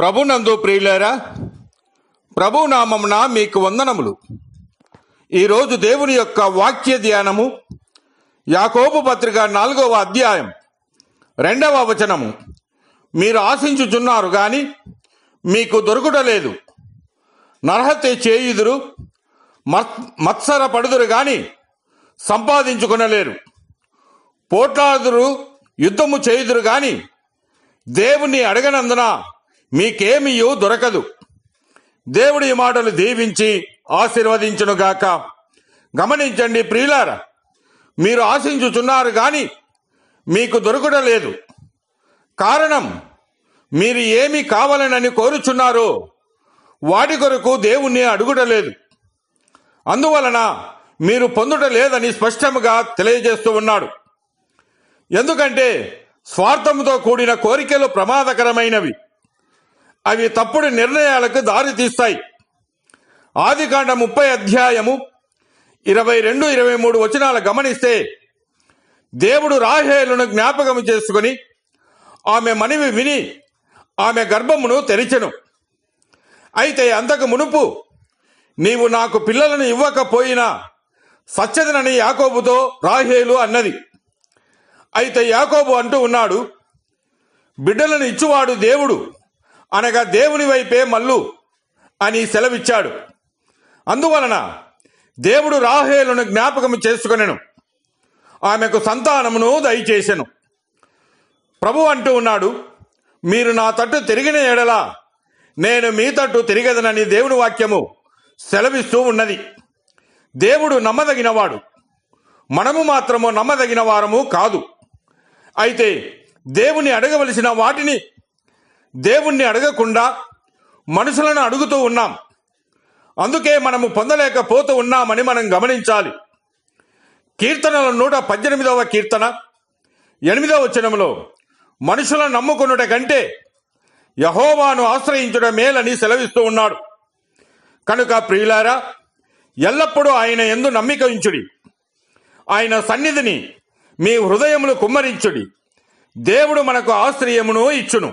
ప్రభునందు ప్రియులారా ప్రభునామమున మీకు వందనములు. ఈరోజు దేవుని యొక్క వాక్య ధ్యానము యాకోబు పత్రిక నాలుగవ అధ్యాయం రెండవ వచనము. మీరు ఆశించుచున్నారు కానీ మీకు దొరుకుటలేదు. నరహత్య చేయుదురు మత్ మత్సర పడుదురు కానీ సంపాదించుకునలేరు. పోట్లాదురు యుద్ధము చేయుదురు కానీ దేవుని అడగనందున మీకేమియూ దొరకదు. దేవుడి ఈ మాటలు దీవించి ఆశీర్వదించునుగాక. గమనించండి ప్రియులార మీరు ఆశించుచున్నారు గాని మీకు దొరకడం లేదు. కారణం మీరు ఏమి కావాలనని కోరుచున్నారో వాటి కొరకు దేవుణ్ణి అడుగుటలేదు అందువలన మీరు పొందుట లేదని స్పష్టముగా తెలియజేస్తూ ఉన్నాడు. ఎందుకంటే స్వార్థముతో కూడిన కోరికలు ప్రమాదకరమైనవి. అవి తప్పుడు నిర్ణయాలకు దారి తీస్తాయి. ఆదికాండ ముప్పై అధ్యాయము ఇరవై రెండు ఇరవై మూడు వచనాలు గమనిస్తే దేవుడు రాహేలును జ్ఞాపకం చేసుకుని ఆమె మనవి విని ఆమె గర్భమును తెరిచెను. అయితే అంతకు మునుపు నీవు నాకు పిల్లలను ఇవ్వకపోయినా సత్యదనని యాకోబుతో రాహేలు అన్నది. అయితే యాకోబు అంటూ ఉన్నాడు బిడ్డలను ఇచ్చువాడు దేవుడు. అనగా దేవుని వైపే మల్లు అని సెలవిచ్చాడు. అందువలన దేవుడు రాహేలును జ్ఞాపకం చేసుకునేను. ఆమెకు సంతానమును దయచేసెను. ప్రభు అంటూ ఉన్నాడు మీరు నా తట్టు తిరిగిన ఎడలా నేను మీ తట్టు తిరిగదనని దేవుని వాక్యము సెలవిస్తూ ఉన్నది. దేవుడు నమ్మదగినవాడు. మనము మాత్రము నమ్మదగిన వారము కాదు. అయితే దేవుని అడగవలసిన వాటిని దేవుణ్ణి అడగకుండా మనుషులను అడుగుతూ ఉన్నాం. అందుకే మనము పొందలేకపోతూ ఉన్నామని మనం గమనించాలి. కీర్తనల నూట పద్దెనిమిదవ కీర్తన ఎనిమిదవ వచనంలో మనుషులను నమ్ముకున్నట కంటే యహోవాను ఆశ్రయించడం మేలని సెలవిస్తూ ఉన్నాడు. కనుక ప్రియులారా ఎల్లప్పుడూ ఆయన ఎందు నమ్మిక ఉంచుడి. ఆయన సన్నిధిని మీ హృదయములు కుమ్మరించుడి. దేవుడు మనకు ఆశ్రయమును ఇచ్చును.